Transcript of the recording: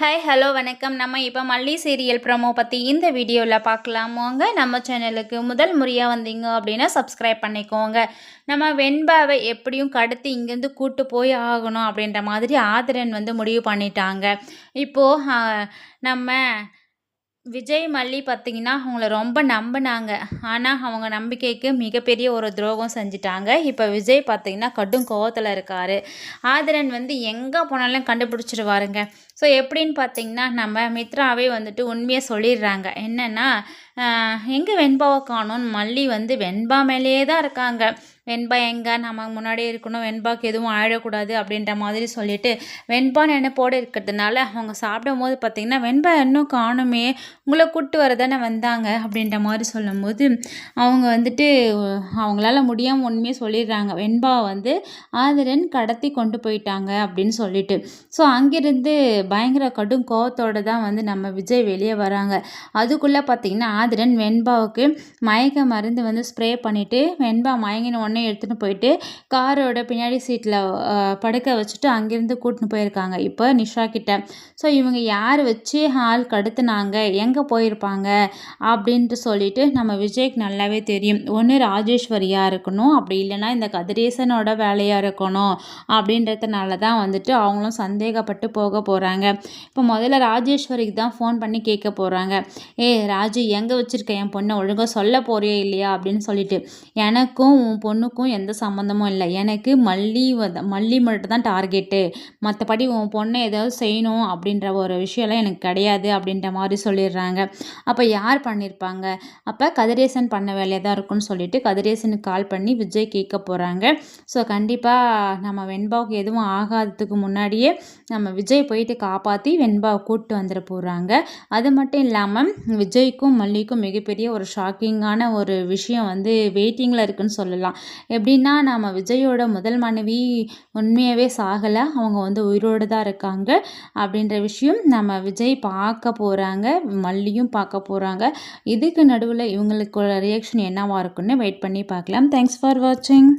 Hi hello வணக்கம். நம்ம இப்போ மல்லி சீரியல் ப்ரோமோ பற்றி இந்த வீடியோவில் பார்க்கலாமோங்க நம்ம சேனலுக்கு முதல் முறையாக வந்தீங்க அப்படின்னா சப்ஸ்கிரைப் பண்ணிக்கோங்க. நம்ம வெண்பாவை எப்படியும் கடத்தி இங்கேருந்து கூட்டு போய் ஆகணும் அப்படின்ற மாதிரி ஆதரன் வந்து முடிவு பண்ணிட்டாங்க. இப்போது நம்ம விஜய் மல்லி பார்த்திங்கன்னா அவங்கள ரொம்ப நம்பினாங்க. ஆனால் அவங்க நம்பிக்கைக்கு மிகப்பெரிய ஒரு துரோகம் செஞ்சிட்டாங்க. இப்போ விஜய் பார்த்திங்கன்னா கடும் கோவத்தில் இருக்கார். ஆதரன் வந்து எங்கே போனாலும் கண்டுபிடிச்சிருவாருங்க. ஸோ எப்படின்னு பார்த்தீங்கன்னா நம்ம மித்ராவே வந்துட்டு உண்மையை சொல்லிடுறாங்க. என்னென்னா எங்கே வெண்பாவை காணும்னு மல்லி வந்து வெண்பா மேலேயே தான் இருக்காங்க. வெண்பா எங்கே? நம்ம முன்னாடி இருக்கணும். வெண்பாக்கு எதுவும் ஆயிடக்கூடாது அப்படின்ற மாதிரி சொல்லிட்டு வெண்பா நினைப்போடு இருக்கிறதுனால அவங்க சாப்பிடும் போது பார்த்திங்கன்னா வெண்பா இன்னும் காணுமே உங்களை கூப்பிட்டு வர தானே வந்தாங்க அப்படின்ற மாதிரி சொல்லும்போது அவங்க வந்துட்டு அவங்களால முடியாமல் உண்மையை சொல்லிடுறாங்க. வெண்பாவை வந்து ஆதரன் கடத்தி கொண்டு போயிட்டாங்க அப்படின்னு சொல்லிட்டு. ஸோ அங்கேருந்து பயங்கர கடும் கோவத்தோடு தான் வந்து நம்ம விஜய் வெளியே வராங்க. அதுக்குள்ளே பார்த்திங்கன்னா ஆதிரன் வெண்பாவுக்கு மயக்க மருந்து வந்து ஸ்ப்ரே பண்ணிவிட்டு வெண்பா மயங்கின உடனே எடுத்துகிட்டு போயிட்டு காரோட பின்னாடி சீட்டில் படுக்க வச்சுட்டு அங்கேருந்து கூட்டின்னு போயிருக்காங்க. இப்போ நிஷா கிட்ட. ஸோ இவங்க யார் வச்சு ஆள் கடுத்துனாங்க? எங்கே போயிருப்பாங்க? அப்படின்ட்டு சொல்லிட்டு நம்ம விஜய்க்கு நல்லாவே தெரியும். ஒன்று ராஜேஸ்வரியாக இருக்கணும். அப்படி இல்லைன்னா இந்த கதிரேசனோட வேலையாக இருக்கணும். அப்படின்றதுனால தான் வந்துட்டு அவங்களும் சந்தேகப்பட்டு போக போகிறாங்க இப்போ முதல்ல ராஜேஸ்வரிக்கு தான் ஃபோன் பண்ணி கேட்க போகிறாங்க ஏ ராஜு எங்கே வச்சுருக்க என் பொண்ணை ஒழுங்காக சொல்ல போறியோ இல்லையா அப்படின்னு சொல்லிட்டு. எனக்கும் உன் பொண்ணுக்கும் எந்த சம்மந்தமும் இல்லை. எனக்கு மல்லி மல்லி மட்டும் தான் டார்கெட்டு மற்றபடி உன் பொண்ணை ஏதாவது செய்யணும் அப்படின்ற ஒரு விஷயம்லாம் எனக்கு கிடையாது அப்படின்ற மாதிரி சொல்லிடுறாங்க. அப்போ யார் பண்ணியிருப்பாங்க அப்போ கதிரேசன் பண்ண வேலையாக தான் இருக்கும்னு சொல்லிட்டு கதிரேசனுக்கு கால் பண்ணி விஜய் கேட்க போகிறாங்க ஸோ கண்டிப்பாக நம்ம வெண்பாவுக்கு எதுவும் ஆகாததுக்கு முன்னாடியே நம்ம விஜய் போயிட்டு காப்பாற்றி வெண்பாவை கூப்பிட்டு வந்துட போகிறாங்க அது மட்டும் இல்லாமல் விஜய்க்கும் மல்லிக்கும் மிகப்பெரிய ஒரு ஷாக்கிங்கான ஒரு விஷயம் வந்து வெயிட்டிங்கில் இருக்குன்னு சொல்லலாம். எப்படின்னா நம்ம விஜயோட முதல் மனைவி உண்மையாகவே சாகலை. அவங்க வந்து உயிரோடு தான் இருக்காங்க. அப்படின்ற விஷயம் நம்ம விஜய் பார்க்க போகிறாங்க மல்லியும் பார்க்க போகிறாங்க இதுக்கு நடுவில் இவங்களுக்கு ரியாக்ஷன் என்னவாக இருக்குன்னு வெயிட் பண்ணி பார்க்கலாம். தேங்க்ஸ் ஃபார் வாட்சிங்